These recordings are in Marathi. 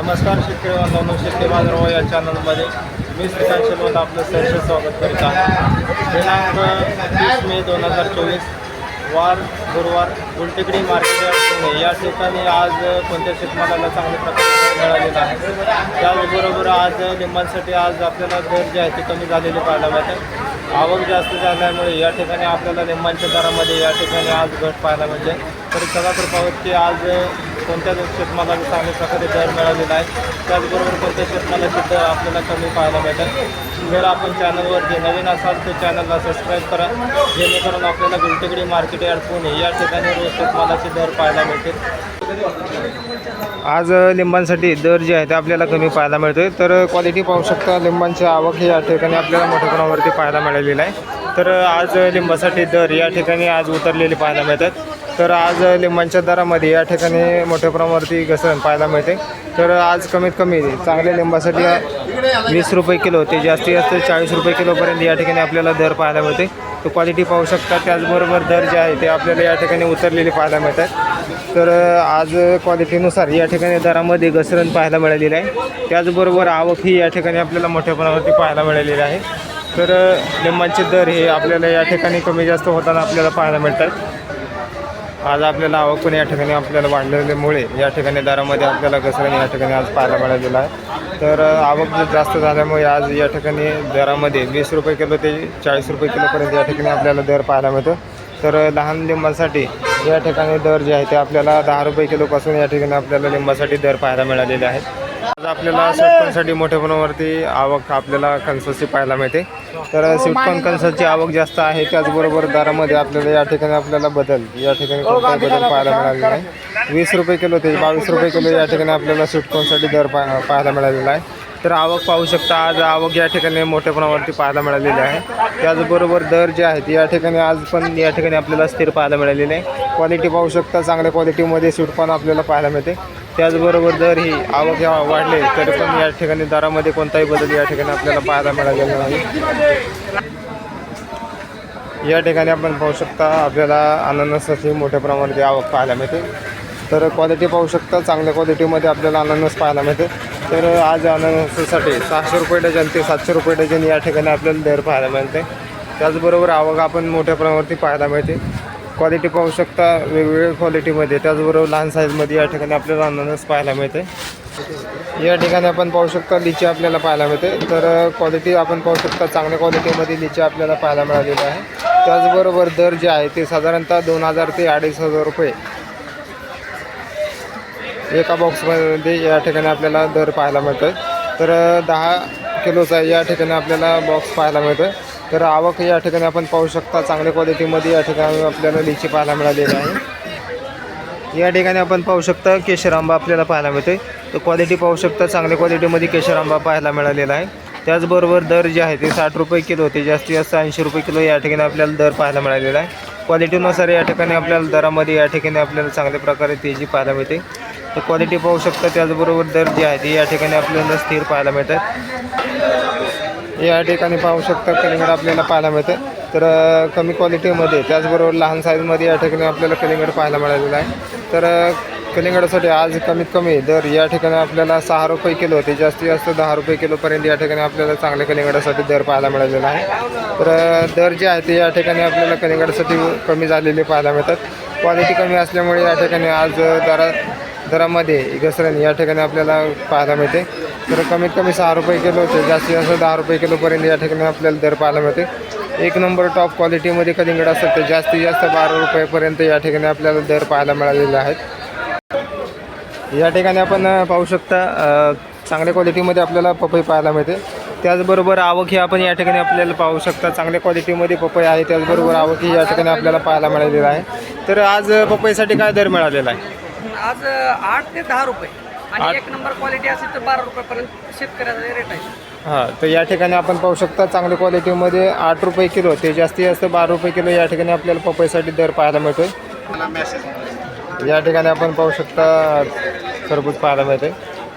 नमस्कार शेतकरी बांधवांनो शेतकरी बांधव या चॅनलमध्ये मी श्रीकांत शेलवत आपलं सहर्ष स्वागत करीत आहे. दिनांक तीस मे दोन हजार चोवीस वार गुरुवार गुलटेकडी मार्केट पुणे या ठिकाणी आज कोणत्या शेतमालाला चांगल्या प्रकारे मिळालेलं मिळालेला आहे? त्याचबरोबर आज लिंबांसाठी आज आपल्याला दर जे आहे ते कमी झालेले पाहायला मिळते आवक जास्त झाल्यामुळे या ठिकाणी आपल्याला लिंबांच्या दरामध्ये या ठिकाणी आज घट पाहायला मिळते. तर चला तर की आज कोणत्या शेतमालाला चांगल्या प्रकारे दर मिळालेला आहे? त्याचबरोबर कोणत्या शेतमालाचे दर आपल्याला कमी पाहायला मिळतात जर आपण चॅनलवर जे नवीन असाल तर चॅनलला सबस्क्राईब करा. जेणेकरून आपल्याला गुलटेकडी मार्केट यार्ड पुणे या ठिकाणी रोज शेतमालाचे दर पाहायला मिळतील. आज लिंबांसाठी दर जे आहे ते आपल्याला कमी पाहायला मिळतोय. तर क्वालिटी पाहू शकता लिंबांची आवक ही या ठिकाणी आपल्याला मोठ्या प्रमाणावरती पाहायला मिळालेली आहे. तर आज लिंबासाठी दर या ठिकाणी आज उतरलेले पाहायला मिळतात. तर आज लिंबांच्या दरामध्ये या ठिकाणी मोठ्या प्रमाणावरती घसरण पाहायला मिळते. तर आज कमीत कमी चांगल्या लिंबासाठी वीस रुपये किलो ते जास्तीत जास्त चाळीस रुपये किलोपर्यंत या ठिकाणी आपल्याला दर पाहायला मिळते. तो क्वालिटी पाहू शकता. त्याचबरोबर दर जे आहे ते आपल्याला या ठिकाणी उतरलेले पाहायला मिळतात. तर आज क्वालिटीनुसार या ठिकाणी दरामध्ये घसरण पाहायला मिळालेली आहे. त्याचबरोबर आवक ही या ठिकाणी आपल्याला मोठ्या प्रमाणावरती पाहायला मिळालेली आहे. तर लिंबांचे दर हे आपल्याला या ठिकाणी कमी जास्त होताना आपल्याला पाहायला मिळतात. आज आपल्याला आवक पण या ठिकाणी आपल्याला वाढलेल्यामुळे या ठिकाणी दरामध्ये आपल्याला घसरण या ठिकाणी आज पाहायला मिळालेलं आहे. तर आवक जास्त झाल्यामुळे आज या ठिकाणी दरामध्ये वीस रुपये किलो ते चाळीस रुपये किलोपर्यंत या ठिकाणी आपल्याला दर पाहायला मिळतो. तर लहान लिंबासाठी या ठिकाणी दर जे आहे ते आपल्याला दहा रुपये किलोपासून या ठिकाणी आपल्याला लिंबासाठी दर पाहायला मिळालेले आहेत. आज आपल्याला स्वीटकॉर्नसाठी मोठ्या प्रमाणावरती आवक आपल्याला कणसाची पाहायला मिळते. तर स्वीटकॉर्न कणसाची आवक जास्त आहे त्याचबरोबर दरामध्ये आपल्याला या ठिकाणी आपल्याला बदल या ठिकाणी कोणताही बदल पाहायला मिळालेला नाही. वीस रुपये किलो ते बावीस रुपये किलो या ठिकाणी आपल्याला स्वीटकॉर्नसाठी दर पाहायला मिळालेला आहे. तर आवक पाहू शकता आज आवक या ठिकाणी मोठ्या प्रमाणावरती पाहायला मिळालेली आहे. त्याचबरोबर दर जे आहेत या ठिकाणी आज पण या ठिकाणी आपल्याला स्थिर पाहायला मिळालेले आहे. क्वालिटी पाहू शकता चांगल्या क्वालिटीमध्ये स्वीटकॉर्न आपल्याला पाहायला मिळते. त्याचबरोबर जर ही आवक वाढले तरी पण या ठिकाणी दरामध्ये कोणताही बदल या ठिकाणी आपल्याला पाहायला मिळालेला नाही. या ठिकाणी आपण पाहू शकता आपल्याला अननसाची मोठ्या प्रमाणात आवक पाहायला मिळते. तर क्वालिटी पाहू शकता चांगल्या क्वालिटीमध्ये आपल्याला अननस पाहायला मिळते. तर आज अननसासाठी सहाशे रुपये डझन ते सातशे रुपये डझन या ठिकाणी आपल्याला दर पाहायला मिळते. त्याचबरोबर आवक आपण मोठ्या प्रमाणावरती पाहायला मिळते. क्वालिटी पाहू शकता वेगवेगळ्या क्वालिटीमध्ये त्याचबरोबर लहान साईजमध्ये या ठिकाणी आपल्याला अननस पाहायला मिळते या ठिकाणी आपण पाहू शकता लिची आपल्याला पाहायला मिळते. तर क्वालिटी आपण पाहू शकता चांगल्या क्वालिटीमध्ये लिची आपल्याला पाहायला मिळालेली आहे. त्याचबरोबर दर जे आहे ते साधारणतः दोन हजार ते अडीच हजार रुपये. एका बॉक्समध्ये या ठिकाणी आपल्याला दर पाहायला मिळतं तर दहा किलोचा या ठिकाणी आपल्याला बॉक्स पाहायला मिळतो तर आवक या ठिकाणी आपण पाहू शकता. चांगल्या क्वालिटीमध्ये या ठिकाणी आपल्याला लिची पाहायला मिळालेली आहे. या ठिकाणी आपण पाहू शकता केशर आंबा आपल्याला पाहायला मिळते तर क्वालिटी पाहू शकता. चांगल्या क्वालिटीमध्ये केशर आंबा पाहायला मिळालेला आहे. त्याचबरोबर दर जे आहे ते साठ रुपये किलो ते जास्तीत जास्त ऐंशी रुपये किलो या ठिकाणी आपल्याला दर पाहायला मिळालेला आहे. क्वालिटीनुसार या ठिकाणी आपल्याला दरामध्ये या ठिकाणी आपल्याला चांगल्या प्रकारे तेजी पाहायला मिळते. तर क्वालिटी पाहू शकता त्याचबरोबर दर जे आहे ते या ठिकाणी आपल्याला स्थिर पाहायला मिळतात या ठिकाणी पाहू शकता कलिंगड आपल्याला पाहायला मिळतं तर कमी क्वालिटीमध्ये त्याचबरोबर लहान साईजमध्ये या ठिकाणी आपल्याला कलिंगड पाहायला मिळालेलं आहे. तर कलिंगडासाठी आज कमीत कमी दर या ठिकाणी आपल्याला सहा रुपये किलो होते. जास्तीत जास्त दहा रुपये किलोपर्यंत या ठिकाणी आपल्याला चांगल्या कलिंगडासाठी दर पाहायला मिळालेला आहे. तर दर जे आहे ते या ठिकाणी आपल्याला कलिंगडासाठी कमी झालेले पाहायला मिळतात. क्वालिटी कमी असल्यामुळे या ठिकाणी आज दरा दरामध्ये घसरण या ठिकाणी आपल्याला पाहायला मिळते. तर कमीत कमी सहा रुपये किलो ते जास्तीत जास्त दहा रुपये किलोपर्यंत या ठिकाणी आपल्याला दर पाहायला मिळते. एक नंबर टॉप क्वालिटीमध्ये कलिंगड असतात ते जास्तीत जास्त बारा रुपयेपर्यंत या ठिकाणी आपल्याला दर पाहायला मिळालेले आहेत. या ठिकाणी आपण पाहू शकता चांगल्या क्वालिटीमध्ये आपल्याला पपई पाहायला मिळते. त्याचबरोबर आवक ही आपण या ठिकाणी आपल्याला पाहू शकता. चांगल्या क्वालिटीमध्ये पपई आहे त्याचबरोबर आवक ही या ठिकाणी आपल्याला पाहायला मिळालेलं आहे. तर आज पपईसाठी काय दर मिळालेला आहे? आज आठ ते दहा रुपये. आणि एक नंबर क्वालिटी असेल तर बारा रुपयापर्यंत शेतकऱ्याचा रेट आहे. हां तर या ठिकाणी आपण पाहू शकता चांगल्या क्वालिटीमध्ये आठ रुपये किलो ते जास्तीत जास्त बारा रुपये किलो या ठिकाणी आपल्याला पपईसाठी दर पाहायला मिळतोय. या ठिकाणी आपण पाहू शकता खरबूज पाहायला मिळते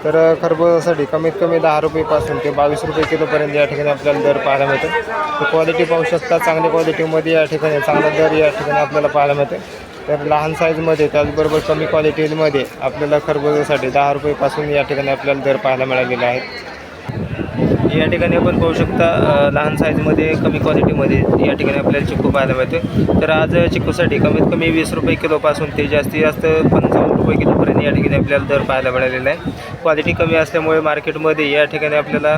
तर खरबुजासाठी कमीत कमी दहा रुपयेपासून ते बावीस रुपये किलोपर्यंत या ठिकाणी आपल्याला दर पाहायला मिळते तर क्वालिटी पाहू शकता चांगल्या क्वालिटीमध्ये या ठिकाणी चांगला दर या ठिकाणी आपल्याला पाहायला मिळते तर लहान साईजमध्ये त्याचबरोबर कमी क्वालिटीमध्ये आपल्याला खरबुजासाठी दहा रुपयेपासून या ठिकाणी आपल्याला दर पाहायला मिळालेले आहेत. या ठिकाणी आपण पाहू शकता लहान साईजमध्ये कमी क्वालिटीमध्ये या ठिकाणी आपल्याला चिक्कू पाहायला मिळते तर आज चिक्कूसाठी कमीत कमी वीस रुपये किलोपासून ते जास्तीत जास्त पंचावन्न रुपये किलोपर्यंत या ठिकाणी आपल्याला दर पाहायला मिळालेला आहे. क्वालिटी कमी असल्यामुळे मार्केटमध्ये या ठिकाणी आपल्याला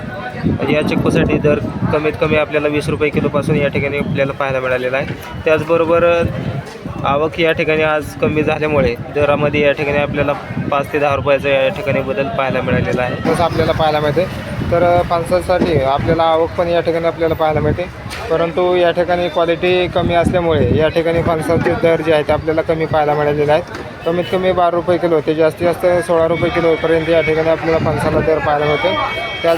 या चिक्कूसाठी दर कमीत कमी आपल्याला वीस रुपये किलोपासून या ठिकाणी आपल्याला पाहायला मिळालेला आहे. त्याचबरोबर आवक या ठिकाणी आज कमी झाल्यामुळे दरामध्ये या ठिकाणी आपल्याला पाच ते दहा रुपयाचा या ठिकाणी बदल पाहायला मिळालेला आहे. तसं आपल्याला पाहायला मिळते. तर फणसासाठी आपल्याला आवक पण या ठिकाणी आपल्याला पाहायला मिळते. परंतु या ठिकाणी क्वालिटी कमी असल्यामुळे या ठिकाणी फणसाचे दर जे आहेत आपल्याला कमी पाहायला मिळालेले आहेत. कमीत कमी बारा रुपये किलो ते जास्तीत जास्त सोळा रुपये किलोपर्यंत या ठिकाणी आपल्याला फणसाला दर पाहायला मिळते. त्या